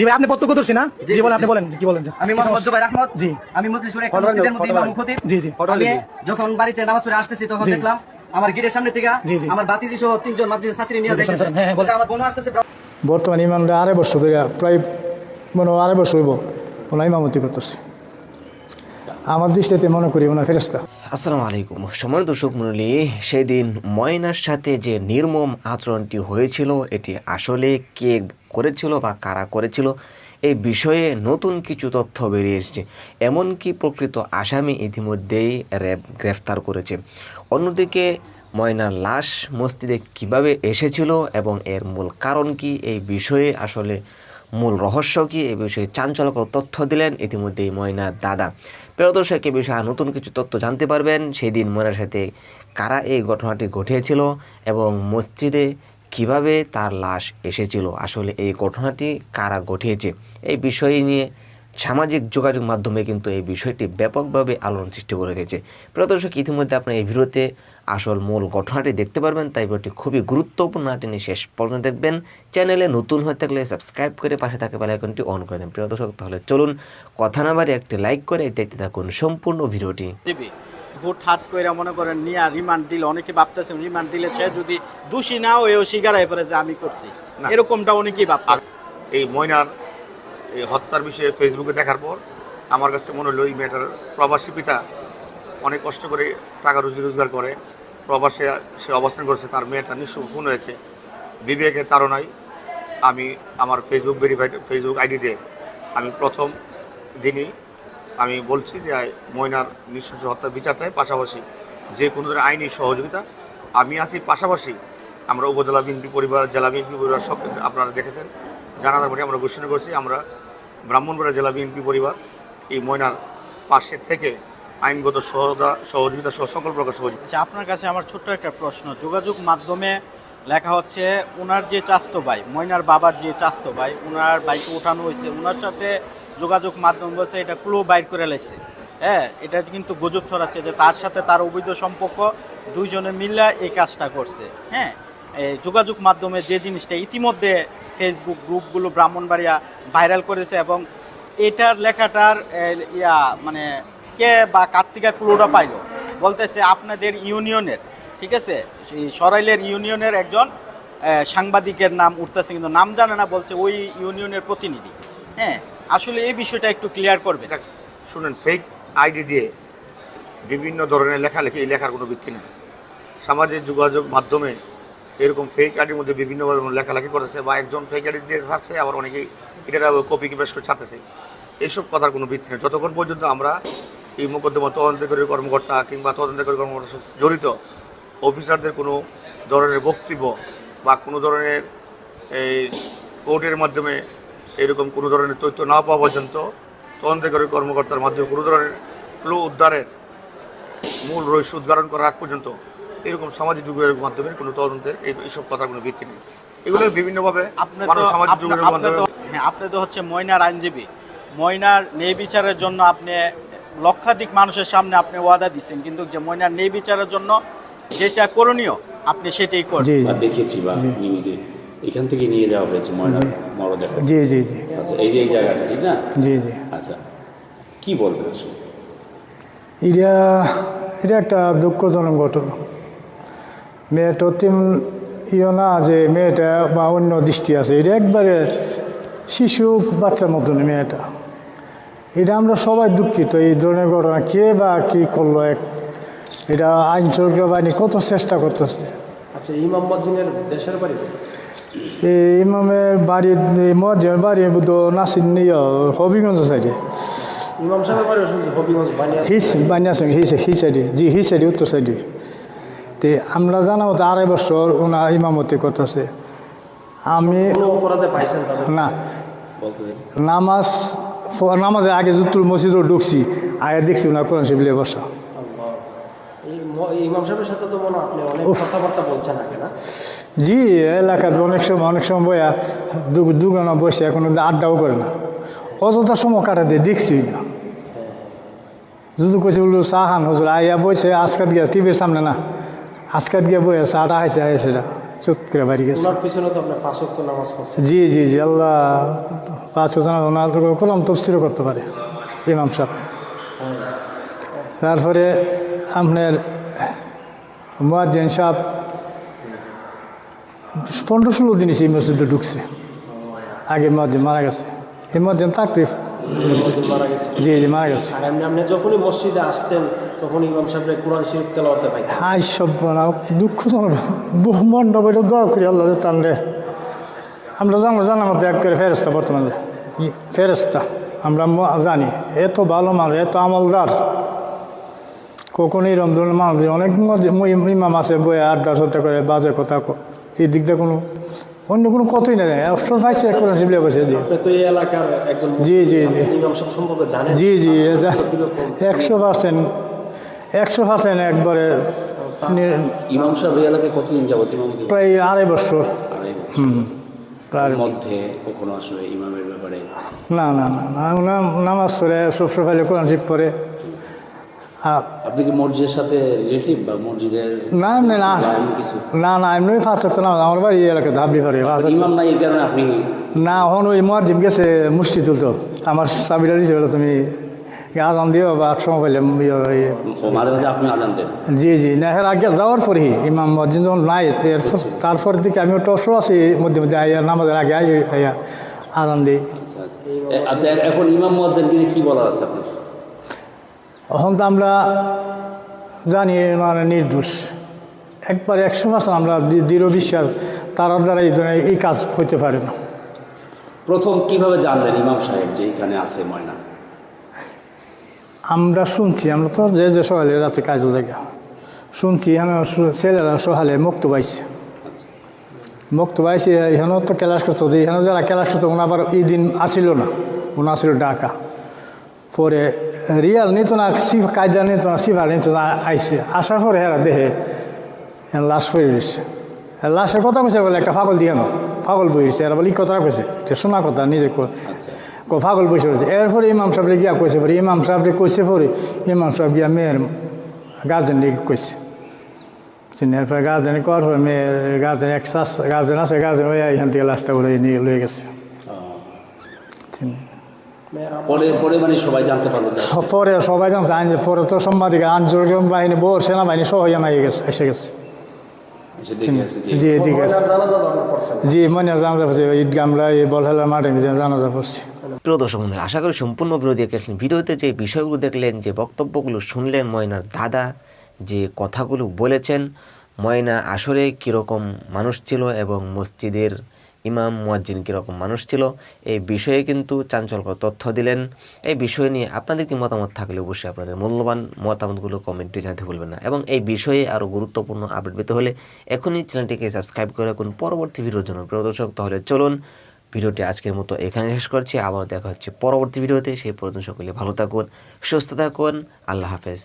জি ভাই আপনি প্রত্যক্ষদর্শী না? জি, বলেন আপনি বলেন কি বলেন? আমি মোহাম্মদ জুবাইর আহমদ। জি। আমি মজলিসুর একটা মসজিদের মধ্যে ইমাম খতিব জি, জি, আমি যখন বাড়িতে নামাজ পড়ে আসতেছি তখন দেখলাম আমার গিরের সামনে থেকে। আমার বাতিজি সহ তিনজন ছাত্রী নিয়ে যাইতেছে। হ্যাঁ, হ্যাঁ, বলেন। আমার বোন আসতেছে বর্তমানে ইমামরা আড়াই বছর ধরে প্রায় মনে হয় আড়াই বছর হইব ওনার ইমামতি করতেছে। আমার দৃষ্টিতে মনে করি ওনার ফেরেস্তা আসসালামু আলাইকুম। সময় দর্শক মণ্ডলী, সেদিন ময়নার সাথে যে নির্মম আচরণটি হয়েছিল, এটি আসলে কে করেছিল বা কারা করেছিল, এই বিষয়ে নতুন কিছু তথ্য বেরিয়ে এসেছে। এমনকি প্রকৃত আসামি ইতিমধ্যেই র্যাব গ্রেফতার করেছে। অন্যদিকে, ময়নার লাশ মসজিদে কীভাবে এসেছিল এবং এর মূল কারণ কি, এই বিষয়ে আসলে মূল রহস্য কী? এ বিষয়ে চাঞ্চল্যকর তথ্য দিলেন ইতিমধ্যেই ময়নার দাদা। প্রিয়দর্শক, এ বিষয়ে নতুন কিছু তথ্য জানতে পারবেন। সেদিন ময়নার সাথে কারা এই ঘটনাটি ঘটিয়েছিল এবং মসজিদে কীভাবে তার লাশ এসেছিল? আসলে এই ঘটনাটি কারা ঘটিয়েছে? এই বিষয় নিয়ে সামাজিক যোগাযোগ মাধ্যমে কিন্তু এই বিষয়টি ব্যাপকভাবে আলোড়ন সৃষ্টি করে দিয়েছে। প্রিয় দর্শক ইতিমধ্যে আপনার এই ভিডিওতে আসল মূল ঘটনাটি দেখতে পারবেন তাই ভিডিওটি খুবই গুরুত্বপূর্ণ টেনে শেষ পর্যন্ত দেখবেন। চ্যানেলে নতুন হয়ে থাকলে সাবস্ক্রাইব করে পাশে থাকা বেলাইকনটি অন করে দেন প্রিয় দর্শক তাহলে চলুন কথা না বাড়ি একটি লাইক করে দেখতে থাকুন সম্পূর্ণ ভিডিওটি। ভোট হাট করে মনে করেন নিয়ে রিমান্ড দিলে অনেকে ভাবতেছেন রিমান্ড দিলে সে যদি দোষী না হয়েও স্বীকার হয়ে পড়ে যে আমি করছি। এরকমটা অনেকেই ভাবতেন? এই ময়নার এই হত্যার বিষয়ে ফেসবুকে দেখার পর আমার কাছে মনে হলো, এই মেয়েটার প্রবাসী পিতা অনেক কষ্ট করে টাকা রুজি রোজগার করে, প্রবাসে সে অবস্থান করছে, তার মেয়েটা নিঃস্ব খুন হয়েছে। বিবেকের তাড়নায় আমি আমার ফেসবুক ভেরিফাইড ফেসবুক আইডিতে আমি প্রথম দিনই আমি বলছি যে ময়নার নৃশংস হত্যার বিচার চাই। পাশাপাশি যে কোনো ধরনের আইনি সহযোগিতা আমি আছি। পাশাপাশি আমরা উপজেলা বিএনপি পরিবার, জেলা বিএনপি পরিবার সব আপনারা দেখেছেন। জানাজার মধ্যে আমরা ঘোষণা করছি, আমরা ব্রাহ্মণবাড়া জেলা বিএনপি পরিবার এই ময়নার পাশে থেকে আইনগত সহযোগিতা সহযোগিতা সহ সকল প্রকার সহযোগিতা। আচ্ছা আপনার কাছে আমার ছোট্ট একটা প্রশ্ন। যোগাযোগ মাধ্যমে লেখা হচ্ছে ওনার যে চাস্তো ভাই, ময়নার বাবার যে চাস্তো ভাই ওনার বাইকে ওঠানো হয়েছে। ওনার সাথে যোগাযোগ মাধ্যম বলছে, এটা ক্লো বাইর করে লাইছে হ্যাঁ এটা কিন্তু গুজব ছড়াচ্ছে যে তার সাথে তার অবৈধ সম্পর্ক, দুইজনে মিলে এই কাজটা করছে। হ্যাঁ যোগাযোগ মাধ্যমে যে জিনিসটা ইতিমধ্যে ফেসবুক গ্রুপগুলো ব্রাহ্মণবাড়িয়া ভাইরাল করেছে এবং এটার লেখাটার ইয়া মানে কে বা কার্তিকা ক্লুটা পাইলো? বলতেছে আপনাদের ইউনিয়নের, ঠিক আছে? সরাইলের ইউনিয়নের একজন সাংবাদিকের নাম উঠতেছে কিন্তু নাম জানে না, বলছে ওই ইউনিয়নের প্রতিনিধি। হ্যাঁ আসলে এই বিষয়টা একটু ক্লিয়ার করবে শুনেন ফেক আইডি দিয়ে বিভিন্ন ধরনের লেখালেখি, এই লেখার কোনো ভিত্তি নেই। সামাজিক যোগাযোগ মাধ্যমে এরকম ফেক আইডির মধ্যে বিভিন্ন ধরনের লেখালেখি করেছে বা একজন ফেক আইডি দিয়ে ছাড়ছে, আবার অনেকেই এটা কপি পেস্ট করে ছাড়তেছে। এইসব কথার কোনো ভিত্তি নেই। যতক্ষণ পর্যন্ত আমরা এই মোকদ্দমা তদন্তকারী কর্মকর্তা কিংবা তদন্তকারী কর্মকর্তা জড়িত অফিসারদের কোনো ধরনের বক্তব্য বা কোনো ধরনের এই কোর্টের মাধ্যমে এরকম কোনো ধরনের তথ্য না পাওয়া পর্যন্ত তদন্তকারী কর্মকর্তার মাধ্যমে কোনো ধরনের ক্লু উদ্ধারের মূল রহস্য উদ্ঘাটন করার আগ পর্যন্ত এরকম সামাজিক যোগাযোগ মাধ্যমে কোনো তদন্তের এইসব কথার কোনো ভিত্তি নেই। এগুলো বিভিন্নভাবে আপনি মানুষ তো সামাজিক যোগাযোগ মাধ্যমে হ্যাঁ আপনি তো হচ্ছে ময়নার আইনজীবী। ময়নার ন্যায় বিচারের জন্য আপনি লক্ষাধিক মানুষের সামনে আপনি ওয়াদা দিচ্ছেন কিন্তু যে ময়নার ন্যায় বিচারের জন্য যেটা করণীয় আপনি সেটাই বা দেখেছি বা নিউজে এখান থেকে নিয়ে যাওয়া হয়েছে ময়নার মরদেহ। জি জি জি। আচ্ছা এই যে এই জায়গাটা ঠিক না? জি জি। আচ্ছা কি বলবেন আসলে? এটা এটা একটা দুঃখজনক ঘটনা। মেয়েটা অতিম ইয়ে না যে মেয়েটা বা অন্য দৃষ্টি আছে। এটা একবারে শিশু বাচ্চার মতন মেয়েটা। এটা আমরা সবাই দুঃখিত এই ধরনের ঘটনা কে বা কি করল এক এটা আইন শৃঙ্খলা বাহিনী কত চেষ্টা করতেছে। আচ্ছা ইমাম মজ্জিনের দেশের বাড়ি? এই ইমামের বাড়ি মজ্জের বাড়ি বুধ নাসির নিয়ে হবিগঞ্জ সাইডে। ইমাম সাহেবের বাড়ি হবিগঞ্জ বানিয়া হিস বানিয়া হিস হি সাইডে জি হি সাইডে উত্তর সাইডে। তে আমরা জানা মতো আড়াই বছর ওনার ইমামতি করতেছে। আমি না। নামাজ নামাজের আগে জুতুর মসজিদও ঢুকছি আগে দেখছি ওনার কোরআন শিবিলে বসা। হয় জি এলাকাতে অনেক সময় অনেক সময় বইয়া দু- দুগানা বসে এখন আড্ডাও করে না। অযথা সময় কাটা দিয়ে দেখছি না। যদি কইছে বলল চাহান হজুর আইয়া বইছে আজকাত গিয়া টিভির সামনে না। আজকাত গিয়া বইয়া চাটা হাইছে আয় সেটা চুত করে বাড়ি গেছে। নামাজ জি জি জি আল্লাহ পাঁচ ওনার কলম তফসিরও করতে পারে ইমাম সাহেব। তারপরে আপনার মুয়াজ্জিন সাহেব পনেরো ষোলো দিন এই মসজিদে ঢুকছে। আগে মুয়াজ্জিন মারা গেছে। মারা গেছে। জি জি মারা গেছে। আর এমনি আপনি যখনই মসজিদে আসতেন তখন ইমাম সাহেবের কোরআন শরীফ তেলাওয়াতে পাইতেন। হাই সব না দুঃখজনক। বহু মন্ডপ এটা দোয়া করি আল্লাহ তান রে। আমরা এক করে ফেরেস্তা বর্তমানে। ফেরেস্তা আমরা জানি। এত ভালো মানুষ এত আমলদার। কখনো এরকম ধরনের মানুষ অনেক ইমাম আছে বইয়ে আড্ডা সড্ডা করে বাজে কথা কো এই দিক দিয়ে কোনো অন্য কোনো কথাই নেই অবসর পাইছে কোরআন শিবলে বসে দিয়ে তো এই এলাকার একজন জি, জি, জি। ইমাম সাহেব সম্পর্কে জানেন। জি জি? একশো পার্সেন্ট একশো পার্সেন্ট একবারে ইমাম সাহেব এই এলাকায় কতদিন যাবত ইমামতি প্রায় আড়াই বছর। আড়াই হুম প্রায় মধ্যে কখনো আসলে ইমামের ব্যাপারে না না না না নাম- নামাজ পড়ে সবসময় ফাইলে কোরআন শিব পড়ে। আপনি কি মসজিদের সাথে রিলেটিভ বা মসজিদের না এমনি না। কিছু? না না এমনি ফার্স্ট না আমার বাড়ি ধাবলি ইমাম নাই এই কারণে আপনি না এখন ওই মহাজিম গেছে মুষ্টি তুলতো। আমার চাবিটা দিয়েছে বলে তুমি আজান দিও বা সময় পাইলে ইয়ে, ইয়ে, আপনি আজান দেন। জি জি না এর আগে যাওয়ার পরে ইমাম মসজিদ যখন নাই এরপর- তারপর দিকে আমি অবসর আছি মধ্যে মধ্যে আইয়া নামাজের আগে আই আইয়া আজান দিই। আচ্ছা আচ্ছা। আচ্ছা এখন ইমাম নিয়ে কি বলার আছে আপনার? এখন তো আমরা জানি মানে নির্দোষ। একবার একশো পার্সেন্ট আমরা দৃঢ় বিশ্বাস তার দ্বারা এই ধরনের এই কাজ হইতে পারে না। প্রথম কীভাবে জানলেন ইমাম সাহেব যে এখানে আছে ময়না? আমরা শুনছি আমরা তো যে যে সকালে রাতে কাজ দেখা শুনছি আমি ছেলেরা সকালে মুক্ত পাইছে। মুক্ত পাইছে এখানেও তো ক্লাস করতো এখানে যারা ক্লাস করতো ওনা আবার এই দিন আসিল না ওনা আসিল ডাকা পরে রিয়াল নিত না সিফ কায়দা নিত না সিফার নিত না আইসে। আসার পরে এরা দেহে লাশ পড়ে দিচ্ছে লাশের কথা কইছে বলে একটা পাগল দিয়ে না পাগল বইছে এরা বলে কথাটা কইছে? এটা শোনা কথা নিজে পাগল বসে রয়েছে। এরপরে ইমাম সাহেবরে গিয়া কইছে পরে ইমাম সাহেবরে কইছে পরে ইমাম সাহেব গিয়া মেয়ের গার্জেন লিগে কইছে। চিনি এরপরে গার্জেন করার পরে মেয়ের গার্জেন এক গার্জেন আছে গার্জেন ওই এখান থেকে লাশটা উড়ে নিয়ে লয়ে গেছে। চিনি পরে পরে মানে সবাই জানতে পারল পরে সবাই জানতো আইন পরে তো সাংবাদিক আন্দোলন বাহিনী বোর সেনাবাহিনী সহ এমাই গেছে এসে গেছে। জি। এদিকে জানাজা জি মনে জানা এই মাঠে জানা যা পড়ছি। প্রিয় দর্শক আশা করি সম্পূর্ণ ভিডিও দেখেছেন ভিডিওতে যে বিষয়গুলো দেখলেন যে বক্তব্যগুলো শুনলেন ময়নার দাদা যে কথাগুলো বলেছেন ময়না আসলে কীরকম মানুষ ছিল এবং মসজিদের ইমাম মুয়াজ্জিন কীরকম মানুষ ছিল, এই বিষয়ে কিন্তু চাঞ্চল্যকর তথ্য দিলেন। এই বিষয় নিয়ে আপনাদের কি মতামত থাকলে অবশ্যই আপনাদের মূল্যবান মতামতগুলো কমেন্টে জানাতে ভুলবেন না। এবং এই বিষয়ে আরও গুরুত্বপূর্ণ আপডেট পেতে হলে এখনই চ্যানেলটিকে সাবস্ক্রাইব করে রাখুন। পরবর্তী ভিডিওর জন্য, প্রিয় দর্শক, তাহলে চলুন ভিডিওটি আজকের মতো এখানে শেষ করছি। আবার দেখা হচ্ছে পরবর্তী ভিডিওতে। সেই পর্যন্ত সকলে ভালো থাকুন, সুস্থ থাকুন, আল্লাহ হাফেজ।